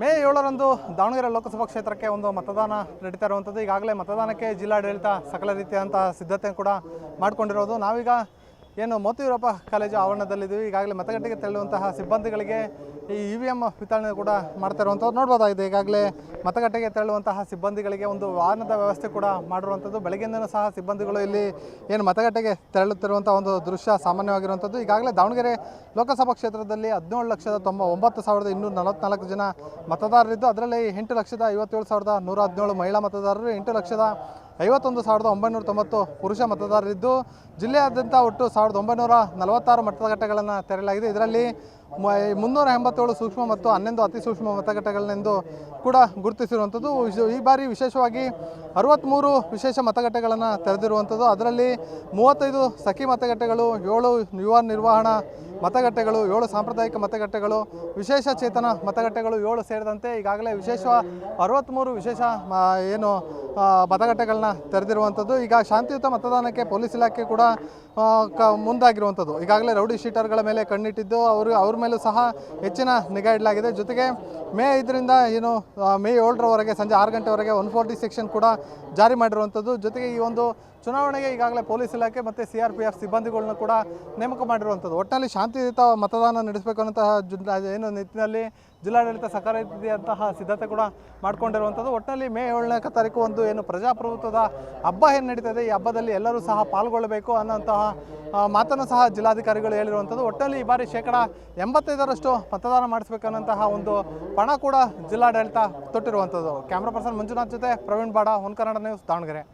ಮೇ ಏಳರಂದು ದಾವಣಗೆರೆ ಲೋಕಸಭಾ ಕ್ಷೇತ್ರಕ್ಕೆ ಒಂದು ಮತದಾನ ನಡೀತಾ ಇರುವಂಥದ್ದು. ಈಗಾಗಲೇ ಮತದಾನಕ್ಕೆ ಜಿಲ್ಲಾಡಳಿತ ಸಕಲ ರೀತಿಯಾದಂಥ ಸಿದ್ಧತೆ ಕೂಡ ಮಾಡಿಕೊಂಡಿರೋದು. ನಾವೀಗ ಏನು ಮೋತಿವೀರಪ್ಪ ಕಾಲೇಜು ಆವರಣದಲ್ಲಿದ್ದೀವಿ. ಈಗಾಗಲೇ ಮತಗಟ್ಟೆಗೆ ತೆರಳುವಂತಹ ಸಿಬ್ಬಂದಿಗಳಿಗೆ ಈ ಇ ವಿ ಎಂ ವಿತರಣೆ ಕೂಡ ಮಾಡ್ತಾ ಇರುವಂಥದ್ದು ನೋಡ್ಬೋದಾಗಿದೆ. ಈಗಾಗಲೇ ಮತಗಟ್ಟೆಗೆ ತೆರಳುವಂತಹ ಸಿಬ್ಬಂದಿಗಳಿಗೆ ಒಂದು ವಾಹನದ ವ್ಯವಸ್ಥೆ ಕೂಡ ಮಾಡಿರುವಂಥದ್ದು. ಬೆಳಗ್ಗೆಯಿಂದನೂ ಸಹ ಸಿಬ್ಬಂದಿಗಳು ಇಲ್ಲಿ ಏನು ಮತಗಟ್ಟೆಗೆ ತೆರಳುತ್ತಿರುವಂಥ ಒಂದು ದೃಶ್ಯ ಸಾಮಾನ್ಯವಾಗಿರುವಂಥದ್ದು. ಈಗಾಗಲೇ ದಾವಣಗೆರೆ ಲೋಕಸಭಾ ಕ್ಷೇತ್ರದಲ್ಲಿ ಹದಿನೇಳು ಲಕ್ಷದ ತೊಂಬ ಒಂಬತ್ತು ಸಾವಿರದ ಇನ್ನೂರ ನಲವತ್ನಾಲ್ಕು ಜನ ಮತದಾರರಿದ್ದು, ಅದರಲ್ಲಿ ಎಂಟು ಲಕ್ಷದ ಐವತ್ತೇಳು ಸಾವಿರದ ನೂರ ಹದಿನೇಳು ಮಹಿಳಾ ಮತದಾರರು, ಎಂಟು ಲಕ್ಷದ ಐವತ್ತೊಂದು ಸಾವಿರದ ಒಂಬೈನೂರ ತೊಂಬತ್ತು ಪುರುಷ ಮತದಾರರಿದ್ದು ಜಿಲ್ಲೆಯಾದ್ಯಂತ ಒಟ್ಟು ಸಾವಿರದ ಒಂಬೈನೂರ ನಲವತ್ತಾರು ಮತಗಟ್ಟೆಗಳನ್ನು ತೆರೆಯಲಾಗಿದೆ. ಇದರಲ್ಲಿ ಮುನ್ನೂರ ಎಂಬತ್ತೇಳು ಸೂಕ್ಷ್ಮ ಮತ್ತು ಹನ್ನೊಂದು ಅತಿ ಸೂಕ್ಷ್ಮ ಮತಗಟ್ಟೆಗಳನ್ನೆಂದು ಕೂಡ ಗುರುತಿಸಿರುವಂಥದ್ದು. ಈ ಬಾರಿ ವಿಶೇಷವಾಗಿ ಅರವತ್ತ್ಮೂರು ವಿಶೇಷ ಮತಗಟ್ಟೆಗಳನ್ನು ತೆರೆದಿರುವಂಥದ್ದು. ಅದರಲ್ಲಿ ಮೂವತ್ತೈದು ಸಖಿ ಮತಗಟ್ಟೆಗಳು ಏಳು ಯುವ ನಿರ್ವಹಣಾ ಮತಗಟ್ಟೆಗಳು ಏಳು ಸಾಂಪ್ರದಾಯಿಕ ಮತಗಟ್ಟೆಗಳು ವಿಶೇಷ ಚೇತನ ಮತಗಟ್ಟೆಗಳು ಏಳು ಸೇರಿದಂತೆ ಈಗಾಗಲೇ ವಿಶೇಷ ಅರವತ್ತ್ಮೂರು ವಿಶೇಷ ಏನು ಆ, ಮತಗಟ್ಟೆಗಳನ್ನ ತೆರೆದಿರುವಂಥದ್ದು. ಈಗ ಶಾಂತಿಯುತ ಮತದಾನಕ್ಕೆ ಪೊಲೀಸ್ ಇಲಾಖೆ ಕೂಡ ಕ, ಮುಂದಾಗಿರುವಂಥದ್ದು. ಈಗಾಗಲೇ ರೌಡಿ ಶೀಟರ್ಗಳ ಮೇಲೆ ಕಣ್ಣಿಟ್ಟಿದ್ದು, ಅವರು, ಅವ್ರ ಮೇಲೂ ಸಹ ಹೆಚ್ಚಿನ ನಿಗಾ ಇಡಲಾಗಿದೆ. ಜೊತೆಗೆ ಮೇ ಐದರಿಂದ ಏನು ಮೇ ಏಳರವರೆಗೆ, ಸಂಜೆ ಆರು ಗಂಟೆವರೆಗೆ ಒನ್ ಫೋರ್ಟಿ ಸೆಕ್ಷನ್ ಕೂಡ ಜಾರಿ ಮಾಡಿರುವಂಥದ್ದು. ಜೊತೆಗೆ ಈ ಒಂದು ಚುನಾವಣೆಗೆ ಈಗಾಗಲೇ ಪೊಲೀಸ್ ಇಲಾಖೆ ಮತ್ತು ಸಿ ಆರ್ ಪಿ ಎಫ್ ಸಿಬ್ಬಂದಿಗಳನ್ನ ಕೂಡ ನೇಮಕ ಮಾಡಿರುವಂಥದ್ದು. ಒಟ್ಟಿನಲ್ಲಿ ಶಾಂತಿಯುತ ಮತದಾನ ನಡೆಸಬೇಕು ಅನ್ನೋಂತಹ ಏನು ನಿಟ್ಟಿನಲ್ಲಿ ಜಿಲ್ಲಾಡಳಿತ ಸಕಾರ ರೀತಿಯಂತಹ ಸಿದ್ಧತೆ ಕೂಡ ಮಾಡಿಕೊಂಡಿರುವಂಥದ್ದು. ಒಟ್ಟಿನಲ್ಲಿ ಮೇ ಏಳನೇ ತಾರೀಕು ಒಂದು ಏನು ಪ್ರಜಾಪ್ರಭುತ್ವದ ಹಬ್ಬ ಏನು ನಡೀತದೆ, ಈ ಹಬ್ಬದಲ್ಲಿ ಎಲ್ಲರೂ ಸಹ ಪಾಲ್ಗೊಳ್ಳಬೇಕು ಅನ್ನೋಂತಹ ಮಾತನ್ನು ಸಹ ಜಿಲ್ಲಾಧಿಕಾರಿಗಳು ಹೇಳಿರುವಂಥದ್ದು. ಒಟ್ಟಿನಲ್ಲಿ ಈ ಬಾರಿ ಶೇಕಡ ಎಂಬತ್ತೈದರಷ್ಟು ಮತದಾನ ಮಾಡಿಸ್ಬೇಕನ್ನೋಂತಹ ಒಂದು ಪಣ ಕೂಡ ಜಿಲ್ಲಾಡಳಿತ ತೊಟ್ಟಿರುವಂಥದ್ದು. ಕ್ಯಾಮ್ರಾ ಪರ್ಸನ್ ಮಂಜುನಾಥ್ ಜೊತೆ ಪ್ರವೀಣ್ ಬಾಡ, ಹೊನ್ಕನ್ನಡ ನ್ಯೂಸ್ ದಾವಣಗೆರೆ.